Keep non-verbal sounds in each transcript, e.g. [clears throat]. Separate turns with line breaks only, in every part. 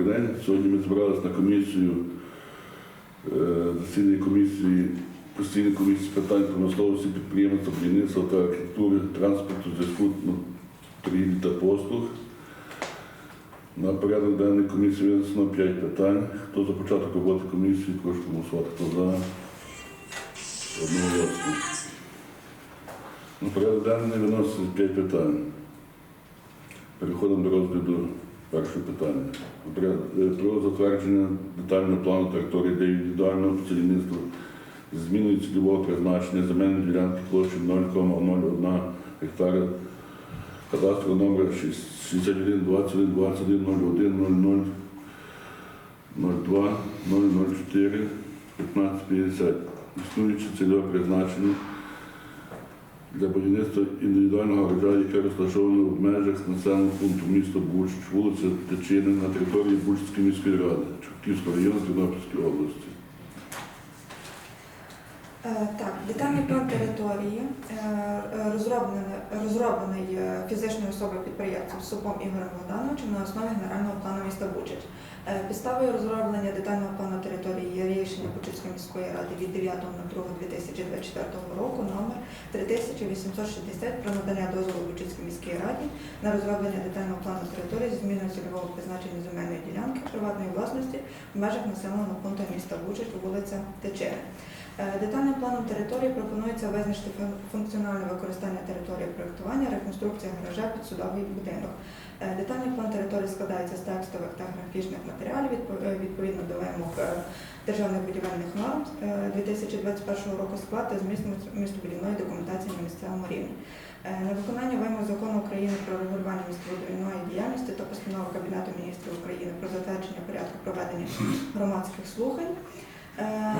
Добрий день. Сьогодні ми збиралися на комісію, е, засідання комісії, постійної комісії з питань промисловості, підприємства, будівництва та архітектури, транспорту, зв'язку, ну, торгівлі та послуг. На порядок денний комісії винесено 5 питань. Хто за початок роботи комісії, прошу голосувати. Хто за? Одноголосно. На порядок денний виноситься 5 питань. Переходимо до розгляду першого питання. Е, Про затвердження детального плану території для індивідуального поселінництва з зміною цільового призначення земельної ділянки площею 0,01 гектара кадастру номер 61 21 21 01 00 02 004 1550. Існуюче цільове призначення для будівництва індивідуального гаража, яке розташоване в межах населеного пункту міста Бучч, вулиця Тичини на території Бучської міської ради, Чортківського району Тернопільської області.
Е, Так, детальний план території е, е, розроблений, фізичною особою підприємцем Супом Ігорем Богдановичем на основі генерального плану міста Бучач. Підставою розроблення детального плану території є рішення міської ради від 9.02.2024 року номер 3860 про надання дозволу Бучацькій міській раді на розроблення детального плану території з зміною цільового призначення земельної ділянки приватної власності в межах населеного пункту міста Бучач, вулиця Течери. Е, Детальним планом території пропонується визначити функціональне використання території проєктування, реконструкція гаража під судовий будинок. Е, Детальний план території складається з текстових та графічних матеріалів е, відповідно до вимог державних будівельних норм е, 2021 року склад та зміст міс- містобудівної документації на місцевому рівні. На виконання вимог закону України про регулювання містобудівної діяльності та постанови Кабінету міністрів України про затвердження порядку проведення громадських слухань. Е, е,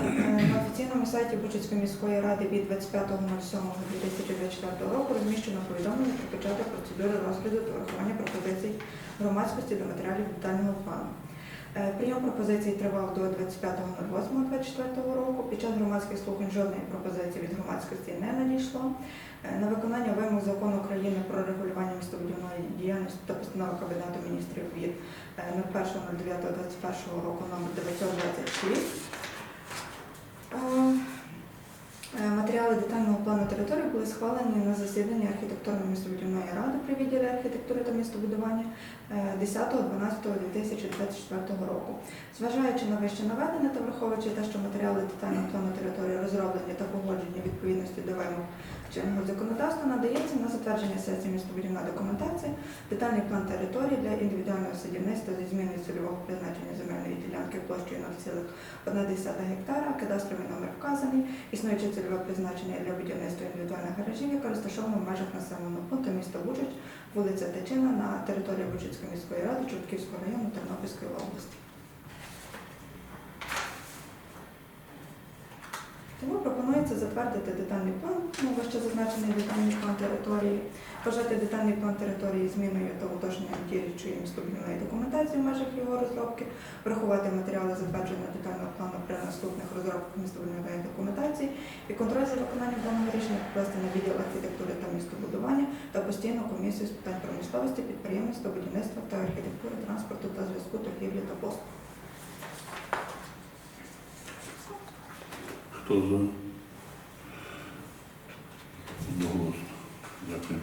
На офіційному сайті Бучицької міської ради від 25.07.2024 року розміщено повідомлення про початок процедури розгляду та врахування пропозицій громадськості до матеріалів детального плану. Е, Прийом пропозицій тривав до 25.08.24 року. Під час громадських слухань жодної пропозиції від громадськості не надійшло. На виконання вимог закону України про регулювання містобудівної діяльності та постанови Кабінету міністрів від е, 01.09.21 року номер 926 Е, е, Матеріали детального плану території були схвалені на засіданні архітектурно-містобудівної ради при відділі архітектури та містобудування е, 10.12.2024 року. Зважаючи на вище наведене та враховуючи те, що матеріали детального плану території розроблені та погоджені відповідності до вимог чинного законодавства, надається на затвердження сесії містобудівна документація, детальний план території для садівництва зі зміною цільового призначення земельної ділянки площею 0,1 гектара, кадастровий номер вказаний, існуюче цільове призначення для будівництва індивідуальних гаражів, яке розташовано в межах населеного пункту міста Бучач, вулиця Течина на території Бучицької міської ради Чортківського району Тернопільської області. Тому пропонується затвердити детальний план, ну, вище зазначений детальний план території, вважати детальний план території зміною та уточненням діючої містобудівної документації в межах його розробки, врахувати матеріали затвердженого детального плану при наступних розробках містобудівної документації і контроль за виконанням даного рішення покласти на відділ архітектури та містобудування та постійну комісію з питань промисловості, підприємництва, будівництва та архітектури, транспорту та зв'язку, торгівлі та послуг.
Хто за? Одноголосно. Дякую.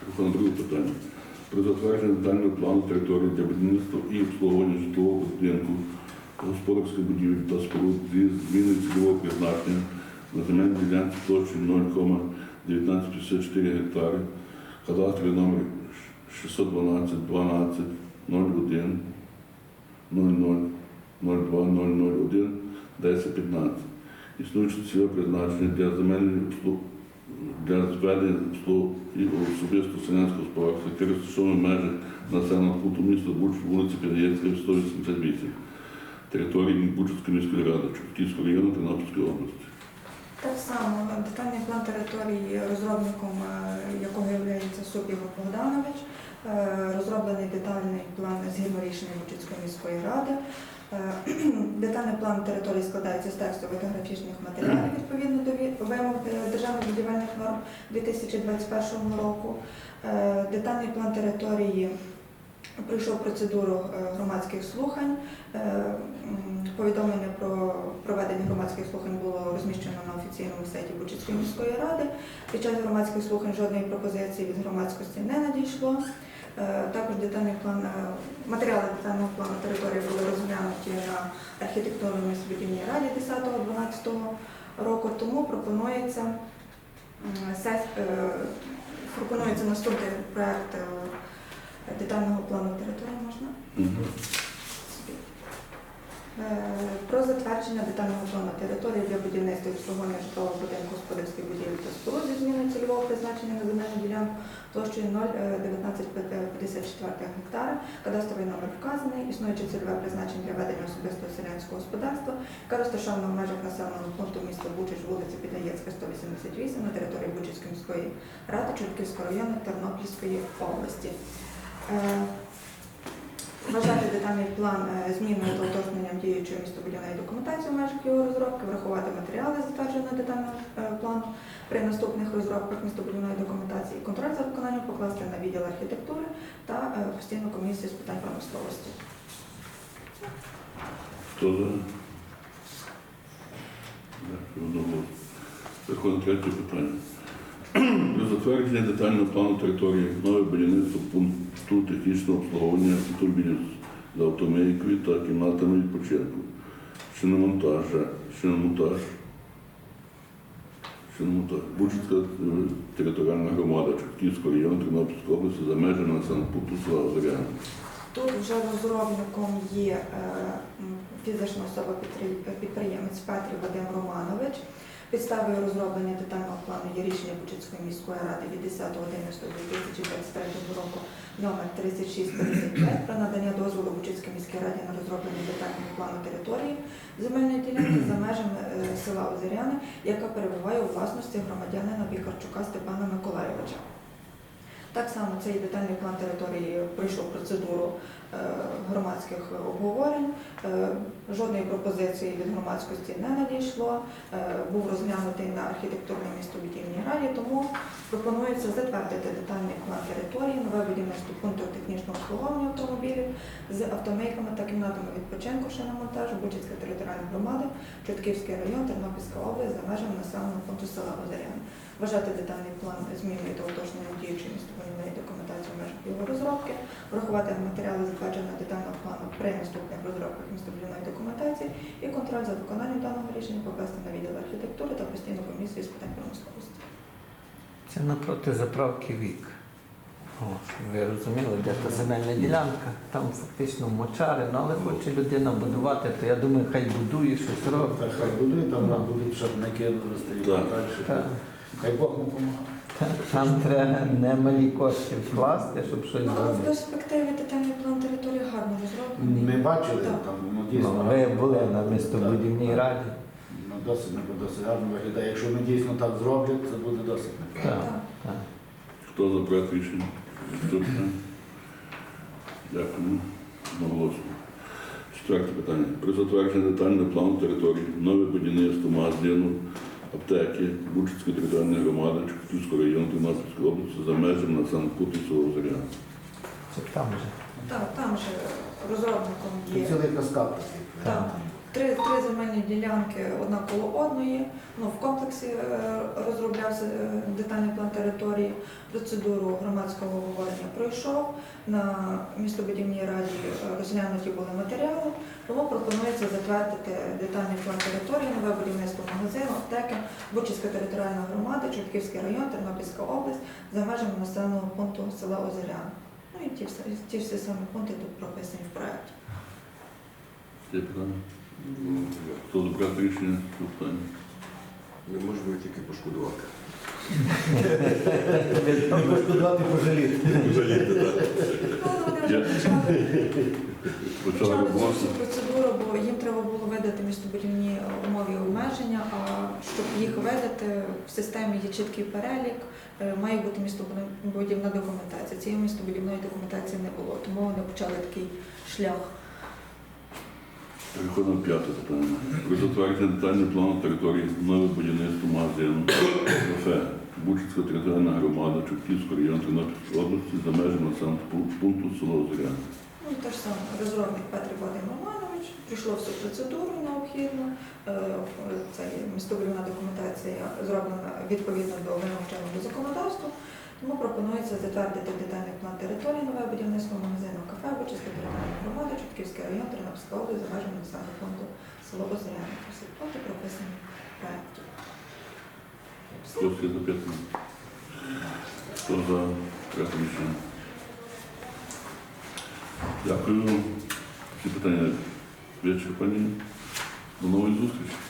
Переходимо до другого питання. Про затвердження детального плану території для будівництва і обслуговування житлового будинку, господарських будівель та споруд зі зміною цільового призначення на земельній ділянці площею 0,1954 гектари, кадастровий номер 612 12 01 00 02 001 1015 існуюче цільове призначення для земельних для зведення услуг і особисто селянського господарства, яке розташоване в населеного пункту міста Буч, вулиці Підаєцька, 188, території Бучівської міської ради, Чортківського району Тернопільської області.
Так само детальний план території, розробником е, якого є Суп Ігор Богданович, Е, розроблений детальний план згідно рішення Бучицької міської ради. Е, [clears throat] Детальний план території складається з текстових та графічних матеріалів [clears throat] відповідно до вимог е, державних будівельних норм 2021 року. Е, Детальний план території пройшов процедуру громадських слухань. Повідомлення про проведення громадських слухань було розміщено на офіційному сайті Бучицької міської ради. Під час громадських слухань жодної пропозиції від громадськості не надійшло. Е, Також детальний план, е, матеріали детального плану території були розглянуті на архітектурній містобудівній раді 10-12 року, тому пропонується, е, пропонується наступний проект е, детального плану території можна? Про затвердження детального плану території для будівництва і обслуговування житлового будинку господарських будівель та споруд цільового призначення на земельну ділянку площею 0,1954 гектара. Кадастровий номер вказаний, існуюче цільове призначення для ведення особистого селянського господарства, яке розташовано в межах населеного пункту міста Бучич, вулиця Підаєцька, 188 на території Бучицької міської ради Чортківського району Тернопільської області. Детальний план е, зміною та уточненням діючої містобудівної документації в межах його розробки, врахувати матеріали затвердженого детального е, плану при наступних розробках містобудівної документації, контроль за виконанням покласти на відділ архітектури та е, постійну комісію з питань промисловості.
Переходимо до третього питання. Про затвердження детального плану території нове будівництво пункту технічного обслуговування турбінів з автомейкою та кімнатами відпочинку. Шиномонтаж, шиномонтаж, шиномонтаж. Бучицька е, територіальна громада Чортківського району Тернопільської області за межами населеного пункту села Озеряна.
Тут вже розробником є е, фізична особа підприємець Петрів Вадим Романович. Підставою розроблення детального плану є рішення Бучицької міської ради від 10.11.2023 року номер 3655 про надання дозволу Бучицькій міській раді на розроблення детального плану території земельної ділянки за межами е, села Озеряни, яка перебуває у власності громадянина Бікарчука Степана Миколайовича. Так само цей детальний план території пройшов процедуру е, громадських обговорень. Е, Жодної пропозиції від громадськості не надійшло. Е, Був розглянутий на архітектурній містобудівній раді, тому пропонується затвердити детальний план території, нове будівництво пункту технічного обслуговування автомобілів з автомейками та кімнатами відпочинку шиномонтажу, Бучицька територіальна громада, Чортківський район, Тернопільська область за межами населеного пункту села Озерян. Вважати детальний план зміною та уточненням діючої містобудівної документації в межах його розробки, врахувати матеріали затвердженого детального плану при наступних розробках містобудівної документації і контроль за виконанням даного рішення покласти на відділ архітектури та постійну комісію з питань промисловості.
Це напроти заправки вік. О, ви розуміли, де та земельна ділянка, там фактично мочари, ну але хоче людина будувати, то я думаю, хай будує щось робить.
Так, хай будуть, там будуть шарники
так
далі. Хай Бог нам допомагає.
Там треба немалі кошти вкласти, щоб щось
Ну, але в
зробити.
перспективі детальний план території гарно розроблений.
Ми бачили
Так.
там, ну
Ну,
дійсно.
ви були на містобудівній раді.
Ну, досить, ну, досить гарно виглядає. Якщо вони дійсно так зроблять, це буде досить непогано.
Так,
Так.
Хто за проект рішення? Наступне. Дякую. Одноголосно. Четверте питання. Про затвердження детального плану території, нове будівництво магазину, аптеки, Бучицької територіальної громади, Чукотівського району Тернопільської області за межами населеного пункту село Зоряна.
Це там же.
Так, там же розробником
Це
є.
цілий каскад такий.
Так. Три, три земельні ділянки одна коло одної. Ну, в комплексі е, розроблявся е, детальний план території. Процедуру громадського обговорення пройшов. На містобудівній раді е, розглянуті були матеріали. Тому пропонується затвердити детальний план території, нове будівництво магазину, аптеки, Бучицька територіальна громада, Чортківський район, Тернопільська область за межами населеного пункту села Озерян. Ну і ті, всі- ті всі самі пункти тут прописані в проєкті.
Питання? Хто за проект рішення? Питання.
Ми можемо тільки пошкодувати.
Пошкодувати пожаліти.
Жаліти, так.
Я-
почали цю
роботу.
всю процедуру, бо їм треба було видати містобудівні умови і обмеження, а щоб їх видати, в системі є чіткий перелік, е, має бути містобудівна документація. Цієї містобудівної документації не було, тому вони почали такий шлях.
Переходимо п'яте питання. Про затвердження детального плану території нове будівництво магазину, кафе, Бучицька територіальна громада Чортківського району Тернопільської області за межами населеного пункту село Зоряне.
Ну, те ж саме, розробник Петрик Вадим Романович, прийшло всю процедуру необхідну. Е, Це є документація зроблена відповідно до вимог чинного законодавства. Тому пропонується затвердити детальний план території нове будівництво магазину кафе, Бучицька територіальна громада, Чортківський район, Тернопільська область за межами населеного пункту село Озеряне. Всі фото прописані в проєкті. Все.
Запитання? Хто за проект рішення? Дякую. Всі питання вичерпані. До нової зустрічі.